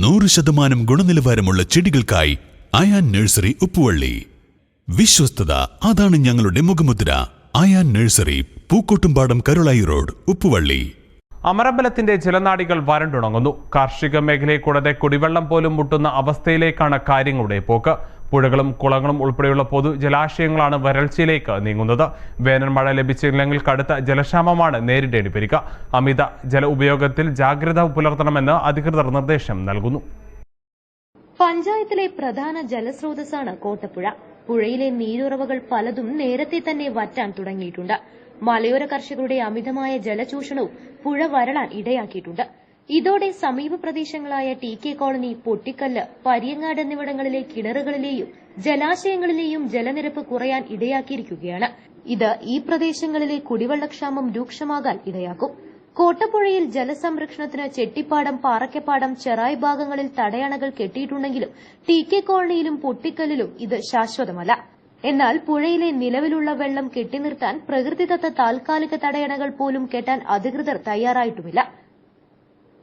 നൂറ് ശതമാനം ഗുണനിലവാരമുള്ള ചെടികൾക്കായി അയാൻ നഴ്സറി ഉപ്പുവള്ളി. വിശ്വസ്തത അതാണ് ഞങ്ങളുടെ മുഖമുദ്ര. Ayan nursery Pookkottumpadam Karulai road Uppuvally. അമരമ്പലത്തിന്റെ ജലനാടികൾ വരണ്ടുണങ്ങുന്നു. കാർഷിക മേഖലയെ കൂടാതെ കുടിവെള്ളം പോലും മുട്ടുന്ന അവസ്ഥയിലേക്കാണ് കാര്യങ്ങളുടെ പോക്ക്. പുഴകളും കുളങ്ങളും ഉൾപ്പെടെയുള്ള പൊതു ജലാശയങ്ങളാണ് വരൾച്ചയിലേക്ക് നീങ്ങുന്നത്. വേനൽ മഴ ലഭിച്ചില്ലെങ്കിൽ കടുത്ത ജലക്ഷാമമാണ് നേരിടേണ്ടി വരിക. അമിത ജല ഉപയോഗത്തിൽ ജാഗ്രത പുലർത്തണമെന്ന് അധികൃതർ നിർദ്ദേശം നൽകുന്നു. പഞ്ചായത്തിലെ പ്രധാന ജലസ്രോതസ്സാണ് കോട്ടപ്പുഴ. പുഴയിലെ നീരുറവകൾ പലതും നേരത്തെ തന്നെ വറ്റാൻ തുടങ്ങിയിട്ടുണ്ട്. മലയോര കർഷകരുടെ അമിതമായ ജലചൂഷണവും പുഴ വരളാൻ ഇടയാക്കിയിട്ടുണ്ട്. ഇതോടെ സമീപ പ്രദേശങ്ങളായ T K colony Pottikkallu Pariyangad എന്നിവിടങ്ങളിലെ കിണറുകളിലെയും ജലാശയങ്ങളിലെയും ജലനിരപ്പ് കുറയാൻ ഇടയാക്കിയിരിക്കുകയാണ്. ഇത് ഈ പ്രദേശങ്ങളിലെ കുടിവെള്ളക്ഷാമം രൂക്ഷമാകാൻ ഇടയാക്കും. കോട്ടപ്പുഴയിൽ ജലസംരക്ഷണത്തിന് ചെട്ടിപ്പാടം പാറക്കപ്പാടം ചെറായി ഭാഗങ്ങളിൽ തടയണകൾ കെട്ടിയിട്ടുണ്ടെങ്കിലും ടി കെ കോളനിയിലും പൊട്ടിക്കല്ലിലും ഇത് ശാശ്വതമല്ല. എന്നാൽ പുഴയിലെ നിലവിലുള്ള വെള്ളം കെട്ടിനിർത്താൻ പ്രകൃതിദത്ത താൽക്കാലിക തടയണകൾ പോലും കെട്ടാൻ അധികൃതർ തയ്യാറായിട്ടുമില്ല.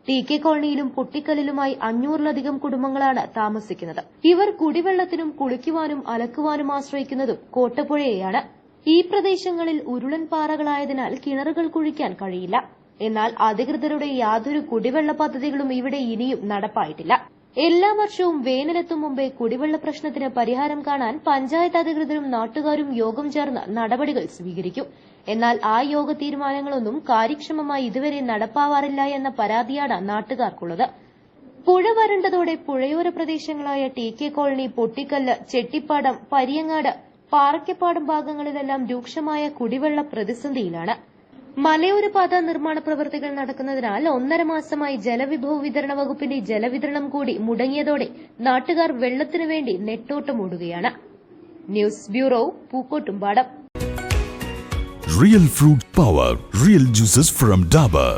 ടി കെ കോളനിയിലും പൊട്ടിക്കലിലുമായി അഞ്ഞൂറിലധികം കുടുംബങ്ങളാണ് താമസിക്കുന്നത്. ഇവർ കുടിവെള്ളത്തിനും കുളിക്കുവാനും അലക്കുവാനും ആശ്രയിക്കുന്നതും കോട്ടപ്പുഴയെയാണ്. ഈ പ്രദേശങ്ങളിൽ ഉരുളൻ പാറകളായതിനാൽ കിണറുകൾ കുഴിക്കാൻ കഴിയില്ല. എന്നാൽ അധികൃതരുടെ യാതൊരു കുടിവെള്ള പദ്ധതികളും ഇവിടെ ഇനിയും നടപ്പായിട്ടില്ല. എല്ലാ വർഷവും വേനലെത്തും മുമ്പേ കുടിവെള്ള പ്രശ്നത്തിന് പരിഹാരം കാണാൻ പഞ്ചായത്ത് അധികൃതരും നാട്ടുകാരും യോഗം ചേർന്ന് നടപടികൾ സ്വീകരിക്കും. എന്നാൽ ആ യോഗ തീരുമാനങ്ങളൊന്നും കാര്യക്ഷമമായി ഇതുവരെ നടപ്പാവാറില്ല എന്ന പരാതിയാണ് നാട്ടുകാർക്കുള്ളത്. പുഴ വരണ്ടതോടെ പുഴയോര പ്രദേശങ്ങളായ T K colony Pottikkallu Chettippadam Pariyangad Parakkappadam ഭാഗങ്ങളിലെല്ലാം രൂക്ഷമായ കുടിവെള്ള പ്രതിസന്ധിയിലാണ്. മലയോര പാത നിർമ്മാണ പ്രവൃത്തികൾ നടക്കുന്നതിനാൽ ഒന്നര മാസമായി ജലവിഭവ വിതരണ വകുപ്പിന്റെ ജലവിതരണം കൂടി മുടങ്ങിയതോടെ നാട്ടുകാർ വെള്ളത്തിനു വേണ്ടി നെട്ടോട്ടമോടുകയാണ് news bureau Pookkottumpadam. Real fruit power real juices from Dabur